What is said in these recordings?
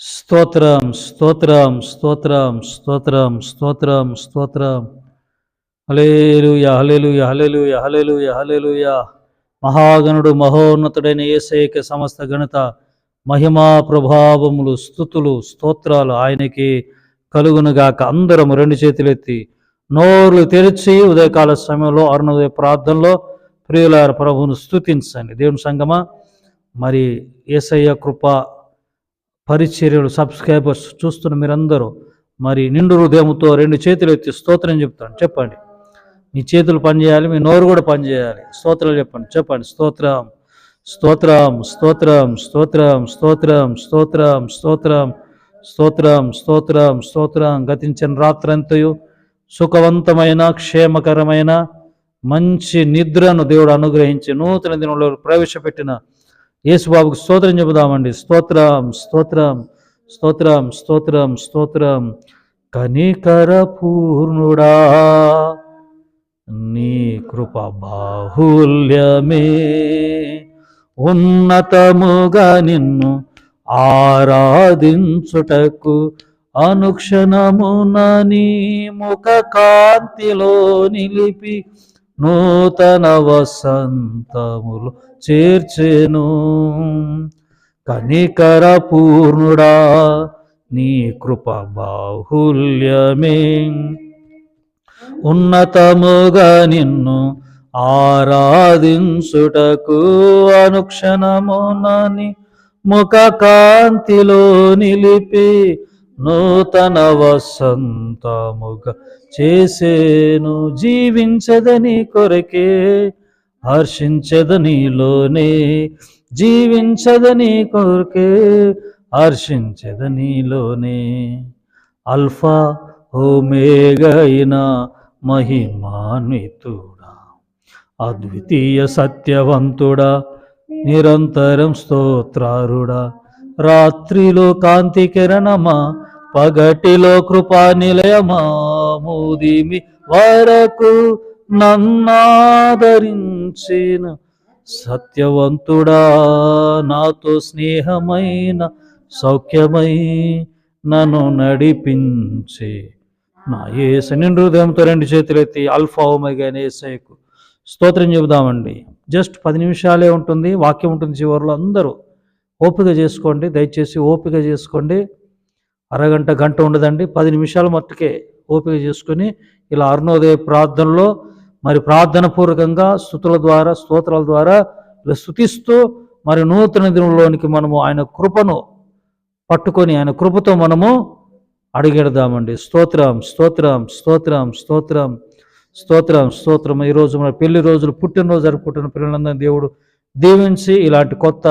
స్తోత్రం స్తోత్రం స్తోత్రం స్తోత్రం స్తోత్రం స్తోత్రం. హలేలు యహలేలు యహలేలు యహలేలు యహలేలు యా మహాగణుడు మహోన్నతుడైన ఏసైక సమస్త గణత మహిమా ప్రభావములు స్థుతులు స్తోత్రాలు ఆయనకి కలుగునుగాక. అందరం రెండు చేతులెత్తి నోర్లు తెరిచి ఉదయకాల సమయంలో అరుణోదయ ప్రార్థనలో ప్రియులార ప్రభువును స్థుతించండి దేవుని సంగమ మరి ఏసయ్య కృప పరిచర్యలు సబ్స్క్రైబర్స్ చూస్తున్న మీరందరూ మరి నిండు హృదయంతో రెండు చేతులు ఎత్తి స్తోత్రం చెప్తాను. చెప్పండి. మీ చేతులు పనిచేయాలి మీ నోరు కూడా పనిచేయాలి. స్తోత్రాలు చెప్పండి. చెప్పండి. స్తోత్రం స్తోత్రం స్తోత్రం స్తోత్రం స్తోత్రం స్తోత్రం స్తోత్రం స్తోత్రం స్తోత్రం స్తోత్రం. గతించిన రాత్రంతయు సుఖవంతమైన క్షేమకరమైన మంచి నిద్రను దేవుడు అనుగ్రహించి నూతన దినంలో ప్రవేశపెట్టిన యేసుబాబుకు స్తోత్రం చెబుదామండి. స్తోత్రం స్తోత్రం స్తోత్రం స్తోత్రం స్తోత్రం. కనికర పూర్ణుడా నీ కృప బాహుల్యమే. ఉన్నతముగా నిన్ను ఆరాధించుటకు అనుక్షణమున నీ ముఖ కాంతిలో నిలిపి నూతన వసంతములు చేర్చెను. కనికర పూర్ణుడా నీ కృప బాహుల్యమే ఉన్నతముగా నిన్ను ఆరాధించుటకు అనుక్షణమునని ముఖ కాంతిలో నిలిపి నూతన వసంతముగా చేసేను జీవించదని కొరకే హర్షించదనిలోనే జీవించదని కొరకే హర్షించదనిలోనే అల్ఫా ఓమేగైన మహిమాన్వితుడా అద్వితీయ సత్యవంతుడా నిరంతరం స్తోత్రారుడా. రాత్రిలో కాంతి కిరణమా పగటిలో కృపా నిలయమా? మూదిమి వరకు నన్నాదరించిన సత్యవంతుడా నాతో స్నేహమైన సౌఖ్యమై నన్ను నడిపించే. నా ఏస నిండు హృదయంతో రెండు చేతులెత్తి అల్ఫా ఒమేగా ఏసైకు స్తోత్రం చెబుదామండి. జస్ట్ పది నిమిషాలే ఉంటుంది వాక్యం ఉంటుంది చివరిలో. అందరూ ఓపిక చేసుకోండి దయచేసి ఓపిక చేసుకోండి. అరగంట గంట ఉండదండి పది నిమిషాలు మట్టుకే. ఓపిక చేసుకొని ఇలా అరుణోదయ ప్రార్థనలో మరి ప్రార్థన పూర్వకంగా స్థుతుల ద్వారా స్తోత్రాల ద్వారా ఇలా స్థుతిస్తూ మరి నూతన దినంలోనికి మనము ఆయన కృపను పట్టుకొని ఆయన కృపతో మనము అడిగెడదామండి. స్తోత్రం స్తోత్రం స్తోత్రం స్తోత్రం స్తోత్రం స్తోత్రం. ఈరోజు మన పెళ్ళి రోజులు పుట్టినరోజు జరుపుకుంటున్న పిల్లలందరినీ దేవుడు దీవించి ఇలాంటి కొత్త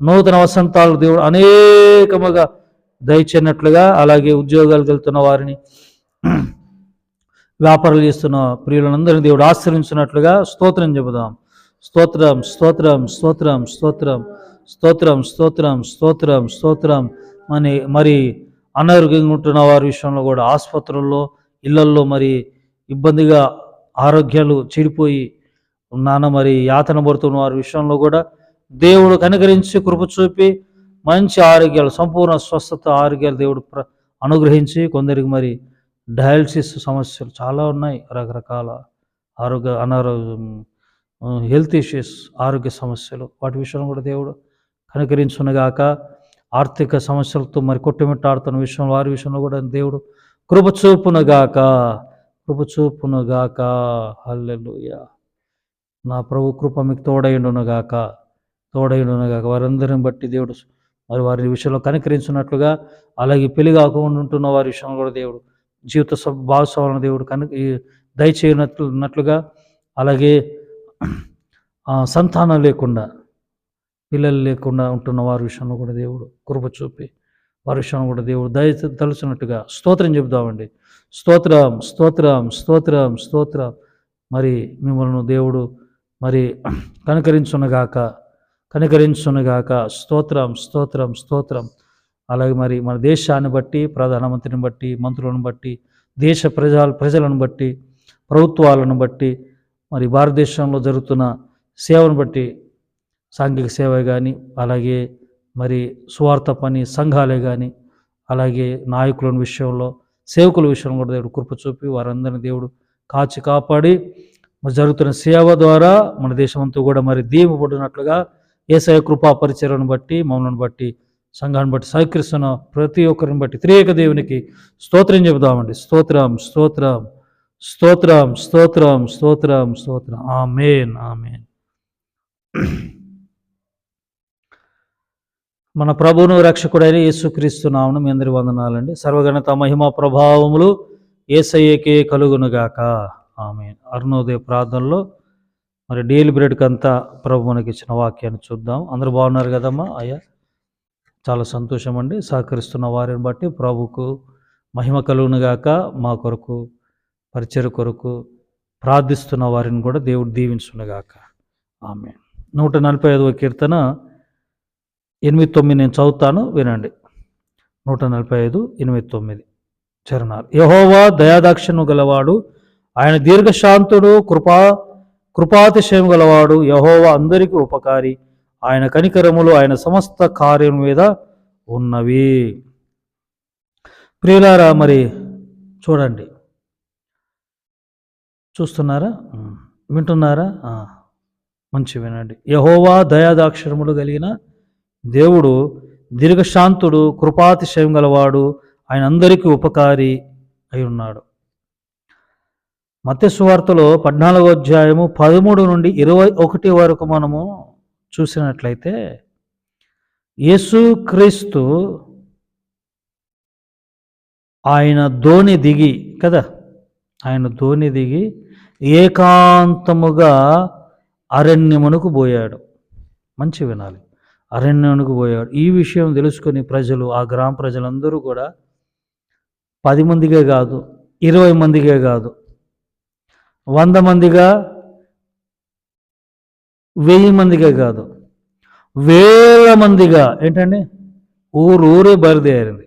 నూతన వసంతాలు దేవుడు అనేకముగా దయచేనట్లుగా అలాగే ఉద్యోగాలు వెళ్తున్న వారిని వ్యాపారాలు చేస్తున్న ప్రియులందరినీ దేవుడు ఆశ్రయించినట్లుగా స్తోత్రం చెబుదాం. స్తోత్రం స్తోత్రం స్తోత్రం స్తోత్రం స్తోత్రం స్తోత్రం స్తోత్రం స్తోత్రం. మరి మరి అనారోగ్యంగా ఉంటున్న వారి విషయంలో కూడా ఆసుపత్రుల్లో ఇళ్ళల్లో మరి ఇబ్బందిగా ఆరోగ్యాలు చెడిపోయి నాన్న మరి యాతన పడుతున్న వారి విషయంలో కూడా దేవుడు కనుకరించి కృప చూపి మంచి ఆరోగ్యాలు సంపూర్ణ స్వస్థత ఆరోగ్యాలు దేవుడు ప్ర అనుగ్రహించి కొందరికి మరి డయాలసిస్ సమస్యలు చాలా ఉన్నాయి. రకరకాల ఆరోగ్య అనారోగ్యం హెల్త్ ఇష్యూస్ ఆరోగ్య సమస్యలు. వాటి విషయంలో కూడా దేవుడు కనికరించునగాక. ఆర్థిక సమస్యలతో మరి కొట్టుమిట్టాడుతున్న విషయంలో వారి విషయంలో కూడా దేవుడు కృప చూపునగాక కృప చూపునగాక హల్లెలూయా. నా ప్రభు కృప మీకు తోడైండునగాక తోడైండునగాక వారందరిని బట్టి దేవుడు మరి వారి విషయంలో కనికరించినట్లుగా అలాగే పెళ్ళి కాకుండా ఉంటున్న వారి విషయంలో కూడా దేవుడు జీవిత భాగస్వామి దేవుడు కనుక దయచేయనట్లుగా అలాగే సంతానం లేకుండా పిల్లలు లేకుండా ఉంటున్న వారి విషయంలో కూడా దేవుడు కృప చూపి వారి విషయంలో కూడా దేవుడు దయ తలుచున్నట్టుగా స్తోత్రం చెబుదామండి. స్తోత్రం స్తోత్రం స్తోత్రం స్తోత్రం. మరి మిమ్మల్ని దేవుడు మరి కనికరించునగాక కనికరించునగాక. స్తోత్రం స్తోత్రం స్తోత్రం. అలాగే మరి మన దేశాన్ని బట్టి ప్రధానమంత్రిని బట్టి మంత్రులను బట్టి దేశ ప్రజా ప్రజలను బట్టి ప్రభుత్వాలను బట్టి మరి భారతదేశంలో జరుగుతున్న సేవను బట్టి సాంఘిక సేవ కానీ అలాగే మరి స్వార్థ పని సంఘాలే కానీ అలాగే నాయకుల విషయంలో సేవకుల విషయంలో కూడా దేవుడు కృప చూపి వారందరిని దేవుడు కాచి కాపాడి మరి జరుగుతున్న సేవ ద్వారా మన దేశమంతా కూడా మరి దీపబడినట్లుగా ఏసయ కృపా పరిచయను బట్టి మమ్మల్ని బట్టి సంఘాన్ని బట్టి సహకరిస్తున్న ప్రతి ఒక్కరిని బట్టి త్రియేక దేవునికి స్తోత్రం చెబుదామండి. స్తోత్రం స్తోత్రం స్తోత్రం స్తోత్రం స్తోత్రం స్తోత్రం. Amen amen. మన ప్రభువును రక్షకుడైన యేసుక్రీస్తు నామను మీ అందరి వందనాలండి. సర్వగణత మహిమ ప్రభావములు ఏసయ్యకే కలుగునుగాక. ఆమె అరుణోదయ ప్రార్థనలో మరి డీల్ బ్రెడ్కి అంతా ప్రభు మనకి ఇచ్చిన వాక్యాన్ని చూద్దాం. అందరూ బాగున్నారు కదమ్మా? అయ్యా. చాలా సంతోషం అండి సహకరిస్తున్న వారిని బట్టి ప్రభుకు మహిమ కలుగునుగాక మా కొరకు పరిచయ కొరకు ప్రార్థిస్తున్న వారిని కూడా దేవుడు దీవించునుగాక ఆమె నూట నలభై ఐదవ కీర్తన ఎనిమిది తొమ్మిది నేను చదువుతాను వినండి. నూట నలభై ఐదు ఎనిమిది తొమ్మిది. చరణాలు. యహోవా దయాదాక్షిణ్యం గలవాడు ఆయన దీర్ఘశాంతుడు కృపా కృపాతిశయం గలవాడు యహోవా అందరికీ ఉపకారి. ఆయన కనికరములు ఆయన సమస్త కార్యం మీద ఉన్నవి. ప్రియులారా మరి చూడండి. చూస్తున్నారా? వింటున్నారా? మంచి వినండి. యహోవా దయాదాక్షరములు కలిగిన దేవుడు దీర్ఘశాంతుడు కృపాతిశయం గలవాడు ఆయన అందరికీ ఉపకారి అయి ఉన్నాడు మత్స్యవార్తలో పద్నాలుగో అధ్యాయము పదమూడు నుండి ఇరవై ఒకటి వరకు మనము చూసినట్లయితే యేసుక్రీస్తు ఆయన ధోని దిగి కదా? ఆయన ధోని దిగి ఏకాంతముగా అరణ్యమునకు పోయాడు. మంచి వినాలి. అరణ్యమునకు పోయాడు. ఈ విషయం తెలుసుకొని ప్రజలు ఆ గ్రామ ప్రజలందరూ కూడా పది మందిగా కాదు ఇరవై మందిగా కాదు వంద మందిగా వెయ్యి మందిగా కాదు. వేల మందిగా ఏంటండి? ఊరు ఊరే బయలుదేరింది.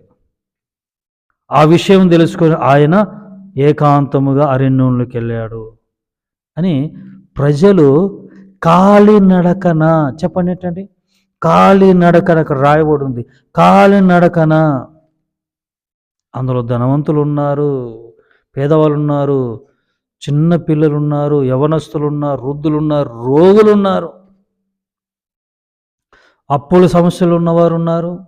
ఆ విషయం తెలుసుకొని ఆయన ఏకాంతముగా అరణ్యంలోకి వెళ్ళాడు అని ప్రజలు కాలినడకన చెప్పండి ఏంటండి? కాలినడకన అక్కడ రాయబడి ఉంది. కాలినడకన అందులో ధనవంతులు ఉన్నారు పేదవాళ్ళు ఉన్నారు చిన్న పిల్లలు ఉన్నారు వృద్ధులున్నారు ఉన్నారు రోగులు ఉన్నారు అప్పుల సమస్యలు ఉన్నవారు ఉన్నారు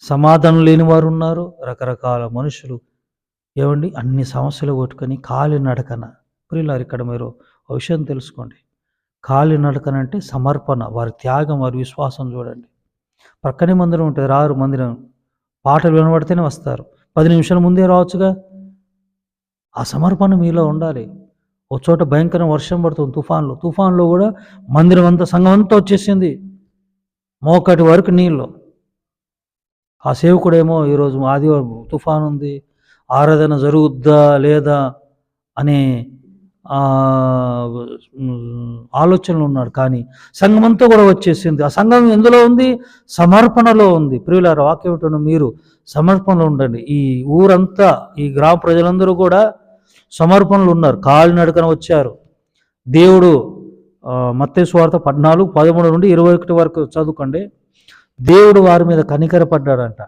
సమాధానం లేని వారు ఉన్నారు రకరకాల మనుషులు. ఏమండి? అన్ని సమస్యలు కొట్టుకొని కాలి నడకన. ప్రియులారు ఇక్కడ మీరు విషయం తెలుసుకోండి. కాలి నడకన అంటే సమర్పణ వారి త్యాగం వారి విశ్వాసం చూడండి. ప్రక్కనే మందిరం ఉంటుంది. రారు మందిరం. పాటలు వినబడితేనే వస్తారు. పది నిమిషాల ముందే రావచ్చుగా? ఆ సమర్పణ మీలో ఉండాలి. ఒక చోట భయంకరం వర్షం పడుతుంది తుఫాన్లో. తుఫాన్లో కూడా మందిరం అంతా సంఘం అంతా వచ్చేసింది. మోకటి వరకు నీళ్ళు. ఆ సేవకుడేమో ఈరోజు ఆదివారం తుఫాన్ ఉంది ఆరాధన జరుగుద్దా లేదా అనే ఆలోచనలు ఉన్నాడు. కానీ సంఘం అంతా కూడా వచ్చేసింది. ఆ సంఘం ఎందులో ఉంది? సమర్పణలో ఉంది. ప్రియులారు వాక్యం మీరు సమర్పణలో ఉండండి. ఈ ఊరంతా ఈ గ్రామ ప్రజలందరూ కూడా సమర్పణలు ఉన్నారు. కాళ్ళు నడకన వచ్చారు. దేవుడు మత్తే స్వార్థ పద్నాలుగు పదమూడు నుండి ఇరవై ఒకటి వరకు చదువుకోండి. దేవుడు వారి మీద కనికరపడ్డాడంట.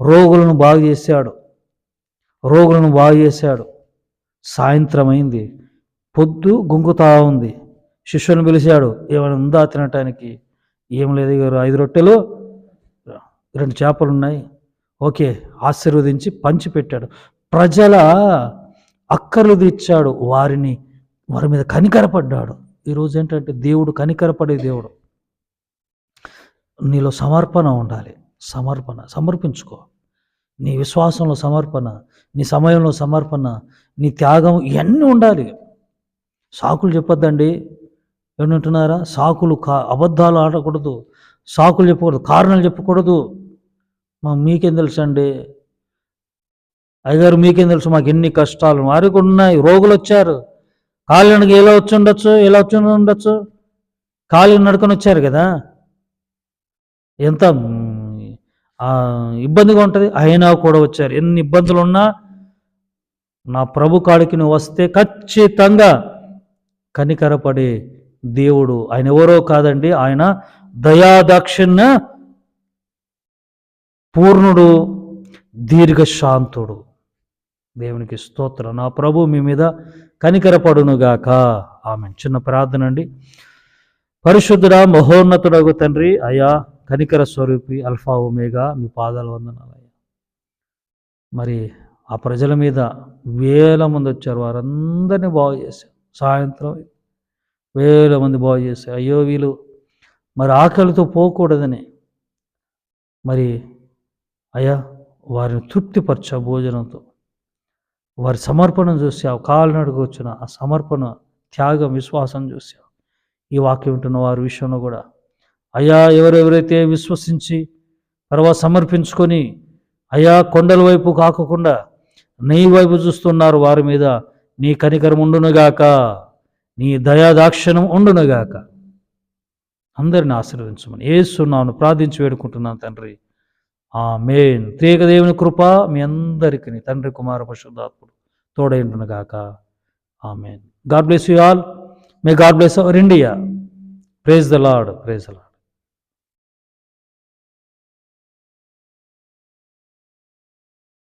రోగులను బాగు చేశాడు. రోగులను బాగు చేశాడు. సాయంత్రం అయింది. పొద్దు గుంగుతా ఉంది. శిష్యులను పిలిచాడు. ఏమైనా ఉందా? తినటానికి ఏం లేదు ఐదు రొట్టెలు రెండు చేపలు ఉన్నాయి ఓకే. ఆశీర్వదించి పంచి పెట్టాడు ప్రజల అక్కర్లు తీర్చాడు. వారిని వారి మీద కనికరపడ్డాడు. ఈరోజు ఏంటంటే దేవుడు కనికరపడే దేవుడు. నీలో సమర్పణ ఉండాలి. సమర్పణ సమర్పించుకో. నీ విశ్వాసంలో సమర్పణ నీ సమయంలో సమర్పణ నీ త్యాగం ఇవన్నీ ఉండాలి. సాకులు చెప్పొద్దండి. ఏమంటున్నారా సాకులు కా అబద్ధాలు ఆడకూడదు. సాకులు చెప్పకూడదు. కారణాలు చెప్పకూడదు. మా మీకేం తెలుసు అండి అయ్యగారు మీకేం తెలుసు? మాకు ఎన్ని కష్టాలు. వారికి కూడా ఉన్నాయి. రోగులు వచ్చారు. కాలినడక ఎలా వచ్చి ఉండొచ్చు? ఎలా వచ్చి ఉండొచ్చు? కాలి నడుకొని వచ్చారు కదా? ఎంత ఇబ్బందిగా ఉంటుంది. అయినా కూడా వచ్చారు. ఎన్ని ఇబ్బందులు ఉన్నా నా ప్రభు కాడికి నువ్వు వస్తే ఖచ్చితంగా కనికరపడే దేవుడు. ఆయన ఎవరో కాదండి. ఆయన దయాదాక్షిణ్య పూర్ణుడు దీర్ఘశాంతుడు. దేవునికి స్తోత్రం. నా ప్రభు మీ మీద కనికరపడునుగాక. ఆమె చిన్న ప్రార్థన అండి. పరిశుద్ధుడా మహోన్నతుడగు తండ్రి అయా కనికర స్వరూపి అల్ఫా ఒమేగా మీ పాదాలు వందనాలయ్యా మరి ఆ ప్రజల మీద వేల మంది వచ్చారు. వారందరినీ బాగు చేశారు. సాయంత్రం వేల మంది బాగు చేశారు. అయ్యో వీళ్ళు మరి ఆకలితో పోకూడదని. మరి అయ్యా వారిని తృప్తిపరచా భోజనంతో. వారి సమర్పణ చూసావు కాలినడుగు వచ్చిన ఆ సమర్పణ త్యాగం విశ్వాసం చూసావు. ఈ వాక్యం వింటున్న వారి విషయంలో కూడా. అయ్యా ఎవరెవరైతే విశ్వసించి తర్వాత సమర్పించుకొని అయ్యా కొండల వైపు కాకుండా నీ వైపు చూస్తున్నారు వారి మీద నీ కనికరం ఉండునుగాక నీ దయాదాక్షణం ఉండునుగాక అందరిని ఆశీర్వదించమని ఏసున్నాను ప్రార్థించి వేడుకుంటున్నాను తండ్రి. ఆమెన్. మేన్ త్రేక దేవుని కృప మీ అందరికీ తండ్రి కుమార పరిశుద్ధాత్ముడు తోడైండునుగాక ఆ amen. God bless you all. May God bless our India. Praise the Lord praise the Lord